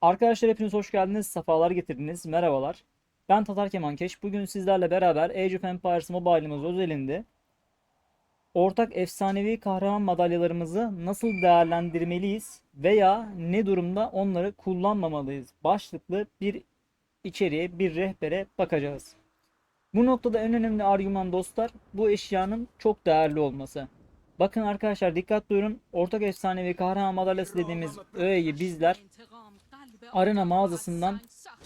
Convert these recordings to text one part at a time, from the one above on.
Arkadaşlar hepiniz hoş geldiniz, sefalar getirdiniz, merhabalar. Ben Tatar Kemankeş. Bugün sizlerle beraber Age of Empires Mobile'ımız özelinde ortak efsanevi kahraman madalyalarımızı nasıl değerlendirmeliyiz veya ne durumda onları kullanmamalıyız başlıklı bir içeriğe, bir rehbere bakacağız. Bu noktada en önemli argüman dostlar bu eşyanın çok değerli olması. Bakın arkadaşlar dikkat buyurun. Ortak efsanevi kahraman madalyası dediğimiz öğeyi bizler Arena mağazasından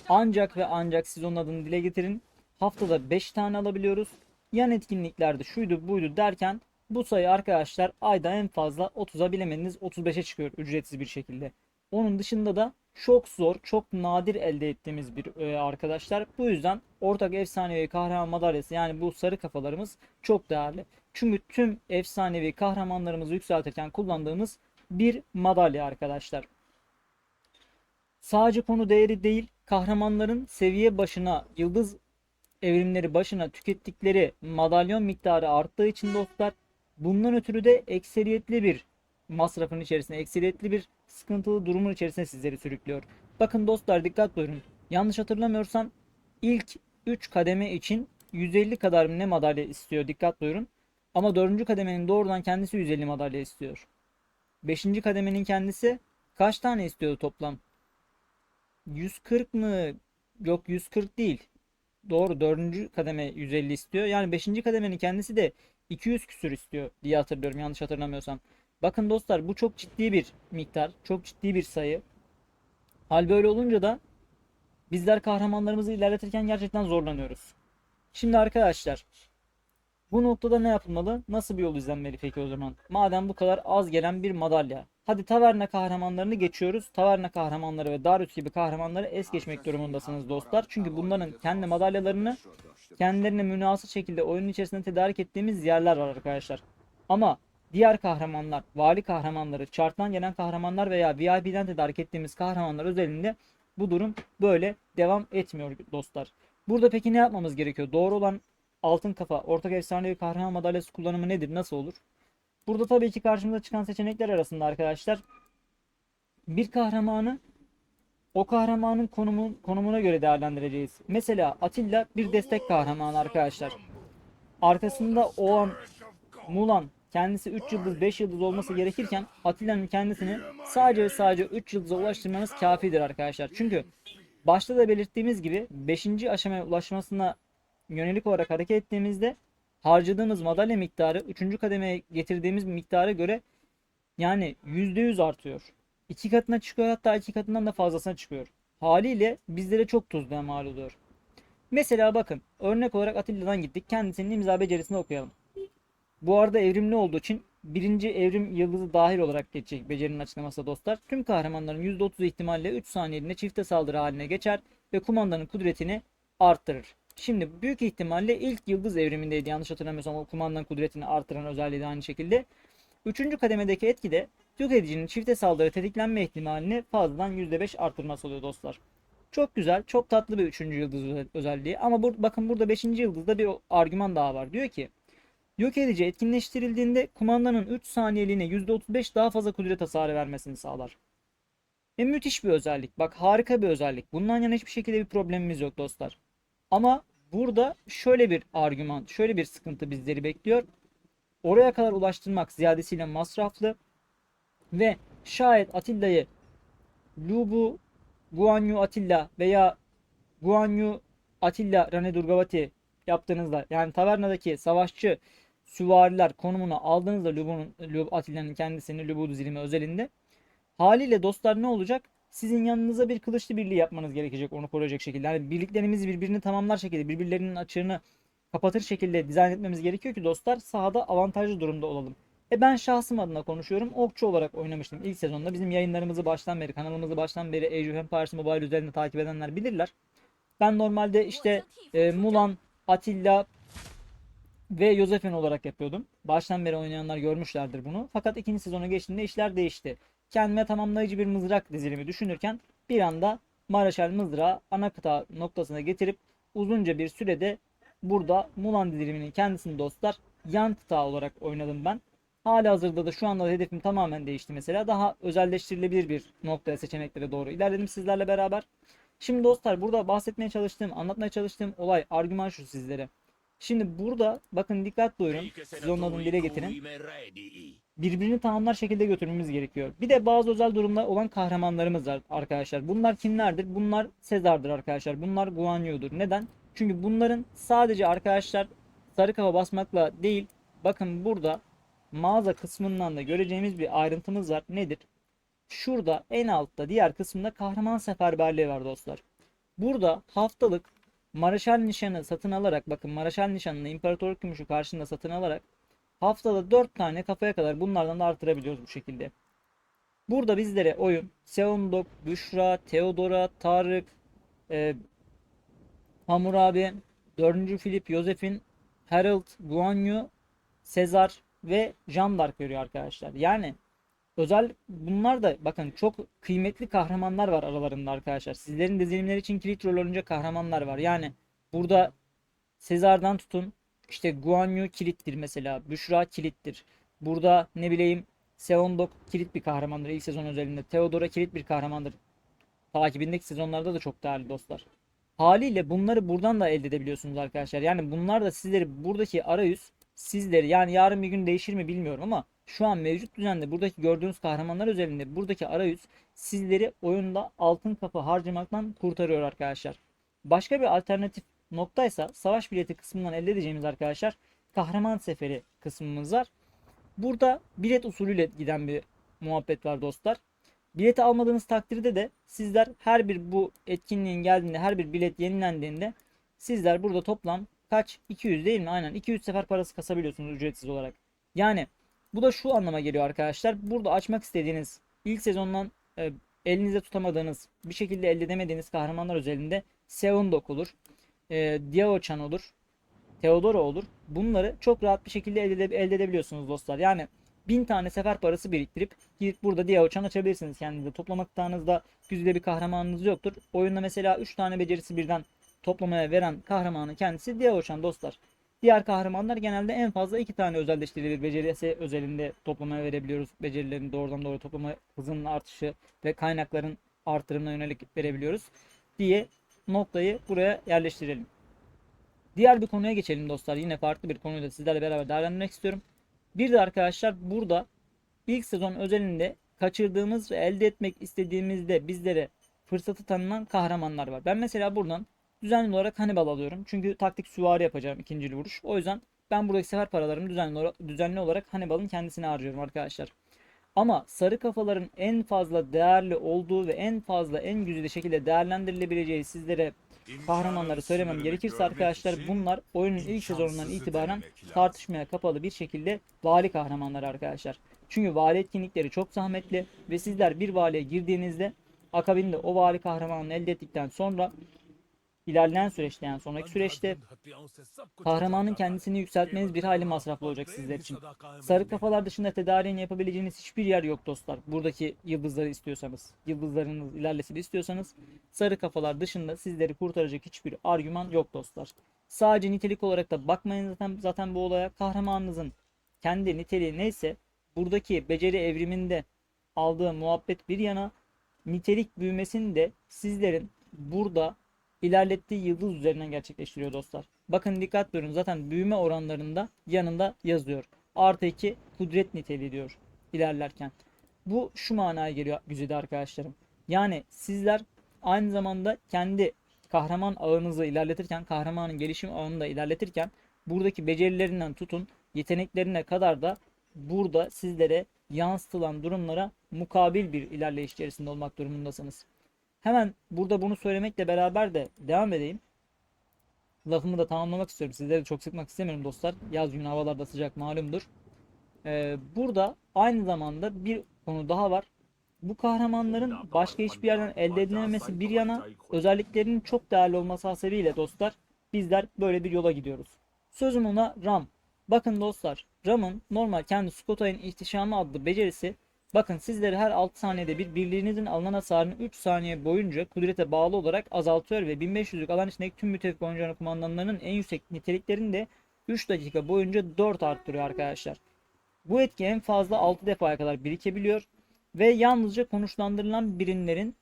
ancak ve ancak siz onun adını dile getirin. Haftada 5 tane alabiliyoruz. Yan etkinliklerde şuydu buydu derken bu sayı arkadaşlar ayda en fazla 30'a bilemediniz 35'e çıkıyor ücretsiz bir şekilde. Onun dışında da çok zor, çok nadir elde ettiğimiz bir öğe arkadaşlar. Bu yüzden ortak efsanevi kahraman madalyası yani bu sarı kafalarımız çok değerli. Çünkü tüm efsanevi kahramanlarımızı yükseltirken kullandığımız bir madalya arkadaşlar. Sadece konu değeri değil, kahramanların seviye başına, yıldız evrimleri başına tükettikleri madalyon miktarı arttığı için dostlar, bundan ötürü de ekseriyetli bir masrafın içerisine, ekseriyetli bir sıkıntılı durumun içerisine sizleri sürüklüyor. Bakın dostlar dikkat buyurun. Yanlış hatırlamıyorsam ilk 3 kademe için 150 kadar ne madalya istiyor dikkat buyurun. Ama 4. kademenin doğrudan kendisi 150 madalya istiyor. 5. kademenin kendisi kaç tane istiyordu toplam? 140 mı? Yok 140 değil. Doğru 4. kademe 150 istiyor. Yani 5. kademenin kendisi de 200 küsür istiyor diye hatırlıyorum yanlış hatırlamıyorsam. Bakın dostlar bu çok ciddi bir miktar. Çok ciddi bir sayı. Hal böyle olunca da bizler kahramanlarımızı ilerletirken gerçekten zorlanıyoruz. Şimdi arkadaşlar bu noktada ne yapılmalı? Nasıl bir yol izlenmeli peki o zaman? Madem bu kadar az gelen bir madalya. Hadi taverna kahramanlarını geçiyoruz. Taverna kahramanları ve Darius gibi kahramanları es geçmek durumundasınız dostlar. Çünkü bunların kendi madalyalarını kendilerine münasır şekilde oyunun içerisinde tedarik ettiğimiz yerler var arkadaşlar. Ama diğer kahramanlar, vali kahramanları, charttan gelen kahramanlar veya VIP'den tedarik ettiğimiz kahramanlar özelinde bu durum böyle devam etmiyor dostlar. Burada peki ne yapmamız gerekiyor? Doğru olan altın kafa, ortak efsanevi kahraman madalyası kullanımı nedir? Nasıl olur? Burada tabii ki karşımıza çıkan seçenekler arasında arkadaşlar bir kahramanı o kahramanın konumu, konumuna göre değerlendireceğiz. Mesela Atilla bir destek kahramanı arkadaşlar. Arkasında o an Mulan kendisi 3 yıldız 5 yıldız olması gerekirken Atilla'nın kendisini sadece ve sadece 3 yıldıza ulaştırmanız kafidir arkadaşlar. Çünkü başta da belirttiğimiz gibi 5. aşamaya ulaşmasına yönelik olarak hareket ettiğimizde harcadığımız madalya miktarı 3. kademeye getirdiğimiz miktara göre yani %100 artıyor. İki katına çıkıyor hatta iki katından da fazlasına çıkıyor. Haliyle bizlere çok tuzluya mal oluyor. Mesela bakın örnek olarak Atilla'dan gittik. Kendisinin imza becerisini okuyalım. Bu arada evrimli olduğu için birinci evrim yıldızı dahil olarak geçecek becerinin açıklaması dostlar. Tüm kahramanların %30 ihtimalle 3 saniyeliğine çifte saldırı haline geçer ve kumandanın kudretini arttırır. Şimdi büyük ihtimalle ilk yıldız evrimindeydi yanlış hatırlamıyorsam o kumandanın kudretini artıran özelliği de aynı şekilde. Üçüncü kademedeki etki de yok edicinin çifte saldırı tetiklenme ihtimalini fazladan %5 artırması oluyor dostlar. Çok güzel, çok tatlı bir üçüncü yıldız özelliği ama bu, bakın burada beşinci yıldızda bir argüman daha var. Diyor ki yok edici etkinleştirildiğinde kumandanın 3 saniyeliğine %35 daha fazla kudret hasarı vermesini sağlar. E müthiş bir özellik. Bak harika bir özellik. Bundan yana hiçbir şekilde bir problemimiz yok dostlar. Ama burada şöyle bir argüman, şöyle bir sıkıntı bizleri bekliyor. Oraya kadar ulaştırmak ziyadesiyle masraflı ve şayet Atilla'yı Lubu Guanyu Atilla veya Guanyu Atilla Rane Durgavati yaptığınızda yani tavernadaki savaşçı süvariler konumuna aldığınızda Lubu'nun Lub Atilla'nın kendisini Lubu dizilimi özelinde haliyle dostlar ne olacak? Sizin yanınıza bir kılıçlı birliği yapmanız gerekecek onu koruyacak şekilde. Yani birliklerimizi birbirini tamamlar şekilde birbirlerinin açığını kapatır şekilde dizayn etmemiz gerekiyor ki dostlar sahada avantajlı durumda olalım. E ben şahsım adına konuşuyorum. Okçu olarak oynamıştım ilk sezonda. Bizim yayınlarımızı baştan beri, kanalımızı baştan beri Age of Empires Mobile üzerinde takip edenler bilirler. Ben normalde işte e, Mulan, Atilla ve Josephine olarak yapıyordum. Baştan beri oynayanlar görmüşlerdir bunu. Fakat ikinci sezona geçtiğinde işler değişti. Kendime tamamlayıcı bir mızrak dizilimi düşünürken bir anda Maraşal mızrağı ana kıta noktasına getirip uzunca bir sürede burada Mulan diziliminin kendisini dostlar yan kıta olarak oynadım ben. Hali hazırda da şu anda da hedefim tamamen değişti mesela. Daha özelleştirilebilir bir noktaya seçeneklere doğru ilerledim sizlerle beraber. Şimdi dostlar burada bahsetmeye çalıştığım, anlatmaya çalıştığım olay, argüman şu sizlere. Şimdi burada bakın dikkat buyurun. Siz onun adını dile getirin. Birbirini tamamlar şekilde götürmemiz gerekiyor. Bir de bazı özel durumda olan kahramanlarımız var arkadaşlar. Bunlar kimlerdir? Bunlar Sezar'dır arkadaşlar. Bunlar Guan. Neden? Çünkü bunların sadece arkadaşlar sarı kafa basmakla değil. Bakın burada mağaza kısmından da göreceğimiz bir ayrıntımız var. Nedir? Şurada en altta diğer kısımda kahraman seferberliği var dostlar. Burada haftalık Maraşal nişanı satın alarak bakın Maraşal nişanını İmparatorluk Gümüşü karşında satın alarak haftada 4 tane kafaya kadar bunlardan da artırabiliyoruz bu şekilde. Burada bizlere oyun Seondok, Büşra, Theodora, Tarık, e, Hammurabi, 4. Filip, Yosef'in, Harold, Guan Yu, Sezar ve Jean d'Arc veriyor arkadaşlar. Yani özel bunlar da bakın çok kıymetli kahramanlar var aralarında arkadaşlar. Sizlerin dizilimleri için kilit rol oynayacak kahramanlar var. Yani burada Sezar'dan tutun işte Guan Yu kilittir mesela. Büşra kilittir. Burada ne bileyim Seondok kilit bir kahramandır ilk sezon özelinde. Theodora kilit bir kahramandır. Takibindeki sezonlarda da çok değerli dostlar. Haliyle bunları buradan da elde edebiliyorsunuz arkadaşlar. Yani bunlar da sizleri buradaki arayüz sizleri yani yarın bir gün değişir mi bilmiyorum ama şu an mevcut düzende buradaki gördüğünüz kahramanlar özelinde buradaki arayüz sizleri oyunda altın kapı harcamaktan kurtarıyor arkadaşlar. Başka bir alternatif noktaysa savaş bileti kısmından elde edeceğimiz arkadaşlar kahraman seferi kısmımız var. Burada bilet usulüyle giden bir muhabbet var dostlar. Bileti almadığınız takdirde de sizler her bir bu etkinliğin geldiğinde her bir bilet yenilendiğinde sizler burada toplam kaç 200 değil mi? Aynen 200 sefer parası kasabiliyorsunuz ücretsiz olarak. Yani bu da şu anlama geliyor arkadaşlar. Burada açmak istediğiniz ilk sezondan e, elinizde tutamadığınız bir şekilde elde edemediğiniz kahramanlar özelinde Seondok olur. E, Diao-chan olur. Theodora olur. Bunları çok rahat bir şekilde elde, elde edebiliyorsunuz dostlar. Yani 1000 tane sefer parası biriktirip gidip burada Diao-chan açabilirsiniz kendinize. Toplamaktanızda güzide bir kahramanınız yoktur. Oyunda mesela 3 tane becerisi birden toplamaya veren kahramanın kendisi Diao-chan dostlar. Diğer kahramanlar genelde en fazla iki tane özelleştirilir becerisi özelinde toplamaya verebiliyoruz. Becerilerin doğrudan doğru toplama hızının artışı ve kaynakların artırımına yönelik verebiliyoruz diye noktayı buraya yerleştirelim. Diğer bir konuya geçelim dostlar. Yine farklı bir konuyu da sizlerle beraber değerlendirmek istiyorum. Bir de arkadaşlar burada ilk sezon özelinde kaçırdığımız ve elde etmek istediğimizde bizlere fırsatı tanınan kahramanlar var. Ben mesela buradan düzenli olarak Hannibal alıyorum. Çünkü taktik süvari yapacağım ikinci vuruş. O yüzden ben buradaki sefer paralarımı düzenli olarak, düzenli olarak Hannibal'ın kendisine harcıyorum arkadaşlar. Ama sarı kafaların en fazla değerli olduğu ve en fazla en güzel şekilde değerlendirilebileceği sizlere kahramanları söylemem gerekirse arkadaşlar bunlar oyunun ilk sezonundan itibaren tartışmaya kapalı bir şekilde vali kahramanları arkadaşlar. Çünkü vali etkinlikleri çok zahmetli ve sizler bir valiye girdiğinizde akabinde o vali kahramanını elde ettikten sonra ilerleyen süreçte yani sonraki süreçte kahramanın kendisini yükseltmeniz bir hayli masraflı olacak sizler için. Sarı kafalar dışında tedariğini yapabileceğiniz hiçbir yer yok dostlar. Buradaki yıldızları istiyorsanız, yıldızlarınız ilerlesini istiyorsanız sarı kafalar dışında sizleri kurtaracak hiçbir argüman yok dostlar. Sadece nitelik olarak da bakmayın zaten, zaten bu olaya kahramanınızın kendi niteliği neyse buradaki beceri evriminde aldığı muhabbet bir yana nitelik büyümesini de sizlerin burada ilerlettiği yıldız üzerinden gerçekleştiriyor dostlar. Bakın dikkat buyurun zaten büyüme oranlarında yanında yazıyor. Artı 2 kudret niteliği diyor ilerlerken. Bu şu manaya geliyor güzide arkadaşlarım. Yani sizler aynı zamanda kendi kahraman ağınızı ilerletirken, kahramanın gelişim ağını da ilerletirken buradaki becerilerinden tutun yeteneklerine kadar da burada sizlere yansıtılan durumlara mukabil bir ilerleyiş içerisinde olmak durumundasınız. Hemen burada bunu söylemekle beraber de devam edeyim. Lafımı da tamamlamak istiyorum. Sizleri çok sıkmak istemiyorum dostlar. Yaz günü havalarda sıcak malumdur. Ee, burada aynı zamanda bir konu daha var. Bu kahramanların başka hiçbir yerden elde edilememesi bir yana özelliklerinin çok değerli olması hasebiyle dostlar bizler böyle bir yola gidiyoruz. Sözüm ona Ram. Bakın dostlar Ram'ın normal kendi Skotay'ın ihtişamı adlı becerisi Bakın sizleri her 6 saniyede bir birliğinizin alınan hasarını 3 saniye boyunca kudrete bağlı olarak azaltıyor ve 1500'lük alan içindeki tüm müttefik oyuncuların kumandanlarının en yüksek niteliklerini de 3 dakika boyunca 4 arttırıyor arkadaşlar. Bu etki en fazla 6 defaya kadar birikebiliyor ve yalnızca konuşlandırılan birimlerin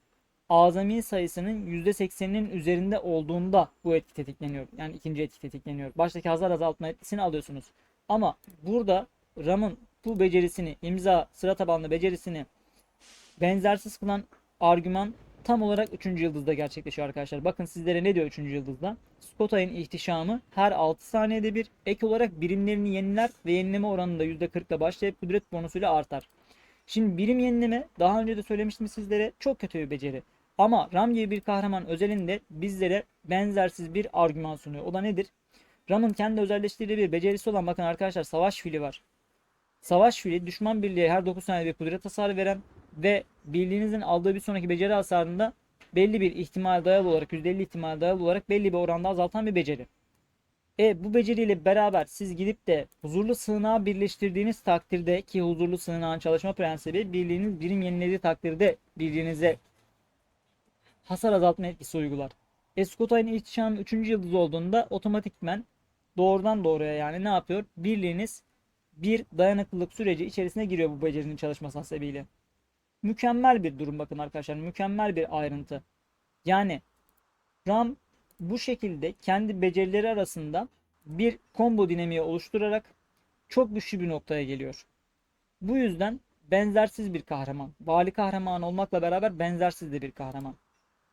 azami sayısının %80'inin üzerinde olduğunda bu etki tetikleniyor. Yani ikinci etki tetikleniyor. Baştaki hazır azaltma etkisini alıyorsunuz. Ama burada RAM'ın bu becerisini, imza, sıra tabanlı becerisini benzersiz kılan argüman tam olarak 3. yıldızda gerçekleşiyor arkadaşlar. Bakın sizlere ne diyor 3. yıldızda? Skotay'ın ihtişamı her 6 saniyede bir ek olarak birimlerini yeniler ve yenileme oranında %40'la başlayıp kudret bonusuyla artar. Şimdi birim yenileme daha önce de söylemiştim sizlere çok kötü bir beceri. Ama Ram gibi bir kahraman özelinde bizlere benzersiz bir argüman sunuyor. O da nedir? Ram'ın kendi özelleştirdiği bir becerisi olan bakın arkadaşlar savaş fili var. Savaş fili düşman birliğe her 9 saniyede bir kudret hasarı veren ve birliğinizin aldığı bir sonraki beceri hasarında belli bir ihtimal dayalı olarak %50 ihtimal dayalı olarak belli bir oranda azaltan bir beceri. E bu beceriyle beraber siz gidip de huzurlu sığınağı birleştirdiğiniz takdirde ki huzurlu sığınağın çalışma prensibi birliğiniz birim yenilediği takdirde birliğinize hasar azaltma etkisi uygular. Escotay'ın ihtişamı 3. yıldız olduğunda otomatikmen doğrudan doğruya yani ne yapıyor? Birliğiniz bir dayanıklılık süreci içerisine giriyor bu becerinin çalışması hasebiyle. Mükemmel bir durum bakın arkadaşlar. Mükemmel bir ayrıntı. Yani RAM bu şekilde kendi becerileri arasında bir combo dinamiği oluşturarak çok güçlü bir noktaya geliyor. Bu yüzden benzersiz bir kahraman. Vali kahraman olmakla beraber benzersiz de bir kahraman.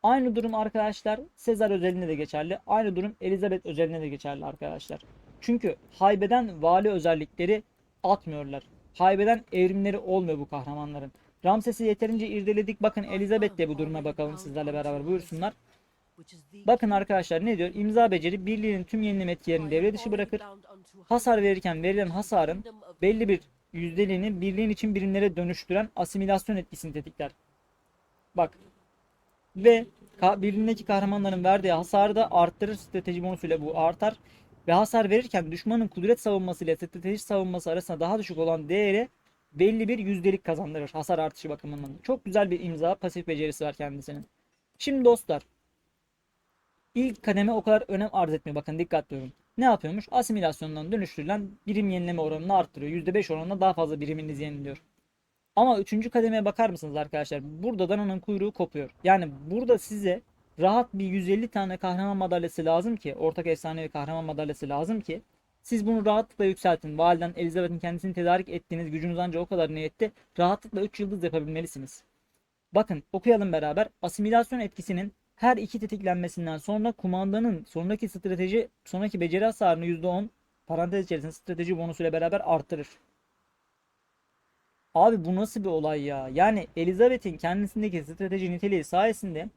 Aynı durum arkadaşlar Sezar özelinde de geçerli. Aynı durum Elizabeth özelinde de geçerli arkadaşlar. Çünkü haybeden vali özellikleri atmıyorlar. Haybeden evrimleri olmuyor bu kahramanların. Ramses'i yeterince irdeledik. Bakın Elizabeth de bu duruma bakalım sizlerle beraber buyursunlar. Bakın arkadaşlar ne diyor? İmza beceri birliğinin tüm yenileme etkilerini devre dışı bırakır. Hasar verirken verilen hasarın belli bir yüzdeliğini birliğin için birimlere dönüştüren asimilasyon etkisini tetikler. Bak. Ve ka birliğindeki kahramanların verdiği hasarı da arttırır strateji bonusuyla bu artar. Ve hasar verirken düşmanın kudret savunması ile strateji savunması arasında daha düşük olan değeri belli bir yüzdelik kazandırır hasar artışı bakımından. Çok güzel bir imza pasif becerisi var kendisinin. Şimdi dostlar ilk kademe o kadar önem arz etmiyor. Bakın dikkat diyorum. Ne yapıyormuş? Asimilasyondan dönüştürülen birim yenileme oranını arttırıyor. %5 oranında daha fazla biriminiz yeniliyor. Ama üçüncü kademeye bakar mısınız arkadaşlar? Burada dananın kuyruğu kopuyor. Yani burada size rahat bir 150 tane kahraman madalyası lazım ki ortak efsanevi kahraman madalyası lazım ki siz bunu rahatlıkla yükseltin. Validen Elizabeth'in kendisini tedarik ettiğiniz gücünüz ancak o kadar niyette rahatlıkla 3 yıldız yapabilmelisiniz. Bakın okuyalım beraber. Asimilasyon etkisinin her iki tetiklenmesinden sonra kumandanın sonraki strateji, sonraki beceri hasarını %10 parantez içerisinde strateji bonusuyla beraber artırır. Abi bu nasıl bir olay ya? Yani Elizabeth'in kendisindeki strateji niteliği sayesinde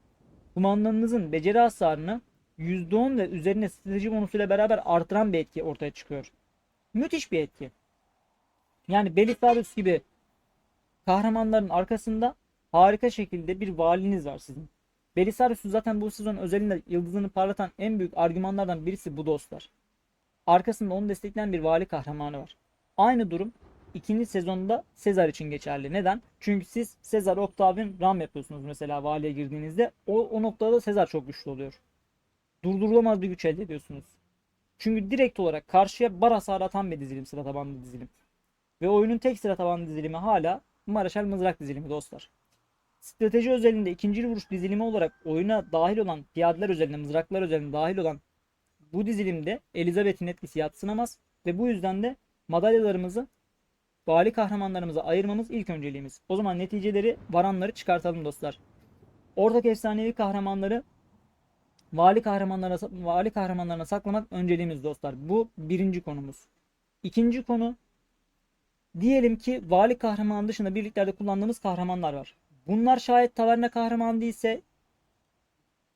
kumandanınızın beceri hasarını %10 ve üzerine strateji bonusuyla beraber artıran bir etki ortaya çıkıyor. Müthiş bir etki. Yani Belisarius gibi kahramanların arkasında harika şekilde bir valiniz var sizin. Belisarius'u zaten bu sezon özelinde yıldızını parlatan en büyük argümanlardan birisi bu dostlar. Arkasında onu destekleyen bir vali kahramanı var. Aynı durum ikinci sezonda Sezar için geçerli. Neden? Çünkü siz Sezar, Octavian, Ram yapıyorsunuz mesela valiye girdiğinizde. O, o noktada Sezar çok güçlü oluyor. Durdurulamaz bir güç elde ediyorsunuz. Çünkü direkt olarak karşıya bar hasarı atan bir dizilim sıra tabanlı dizilim. Ve oyunun tek sıra tabanlı dizilimi hala Maraşal Mızrak dizilimi dostlar. Strateji özelinde ikinci vuruş dizilimi olarak oyuna dahil olan piyadeler özelinde, mızraklar özelinde dahil olan bu dizilimde Elizabeth'in etkisi yatsınamaz ve bu yüzden de madalyalarımızı vali kahramanlarımıza ayırmamız ilk önceliğimiz. O zaman neticeleri, varanları çıkartalım dostlar. Ortak efsanevi kahramanları vali kahramanlarına vali kahramanlarına saklamak önceliğimiz dostlar. Bu birinci konumuz. İkinci konu diyelim ki vali kahraman dışında birliklerde kullandığımız kahramanlar var. Bunlar şayet taverna kahraman değilse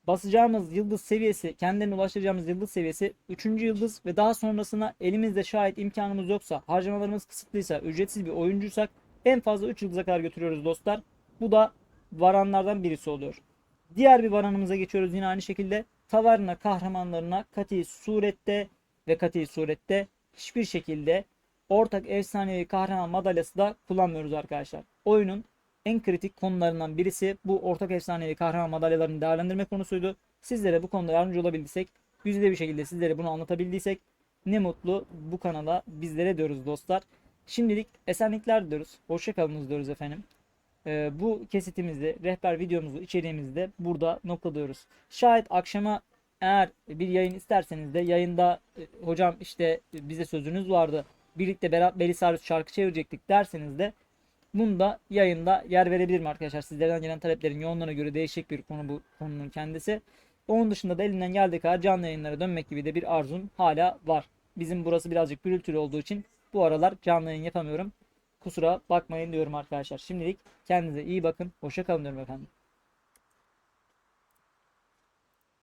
basacağımız yıldız seviyesi, kendilerine ulaştıracağımız yıldız seviyesi 3. yıldız ve daha sonrasına elimizde şayet imkanımız yoksa, harcamalarımız kısıtlıysa, ücretsiz bir oyuncuysak en fazla 3 yıldıza kadar götürüyoruz dostlar. Bu da varanlardan birisi oluyor. Diğer bir varanımıza geçiyoruz yine aynı şekilde. Taverna kahramanlarına kati surette ve kati surette hiçbir şekilde ortak efsanevi kahraman madalyası da kullanmıyoruz arkadaşlar. Oyunun en kritik konularından birisi bu ortak efsanevi kahraman madalyalarını değerlendirme konusuydu. Sizlere bu konuda yardımcı olabildiysek, yüzde bir şekilde sizlere bunu anlatabildiysek ne mutlu bu kanala bizlere diyoruz dostlar. Şimdilik esenlikler diliyoruz. Hoşça kalınız diyoruz efendim. Ee, bu kesitimizde, rehber videomuzu, içeriğimizi de burada noktalıyoruz. Şayet akşama eğer bir yayın isterseniz de yayında e, hocam işte bize sözünüz vardı. Birlikte Berat Belisarius şarkı çevirecektik derseniz de bunu da yayında yer verebilirim arkadaşlar. Sizlerden gelen taleplerin yoğunluğuna göre değişik bir konu bu konunun kendisi. Onun dışında da elinden geldiği kadar canlı yayınlara dönmek gibi de bir arzum hala var. Bizim burası birazcık gürültülü olduğu için bu aralar canlı yayın yapamıyorum. Kusura bakmayın diyorum arkadaşlar. Şimdilik kendinize iyi bakın. Hoşça kalın diyorum efendim.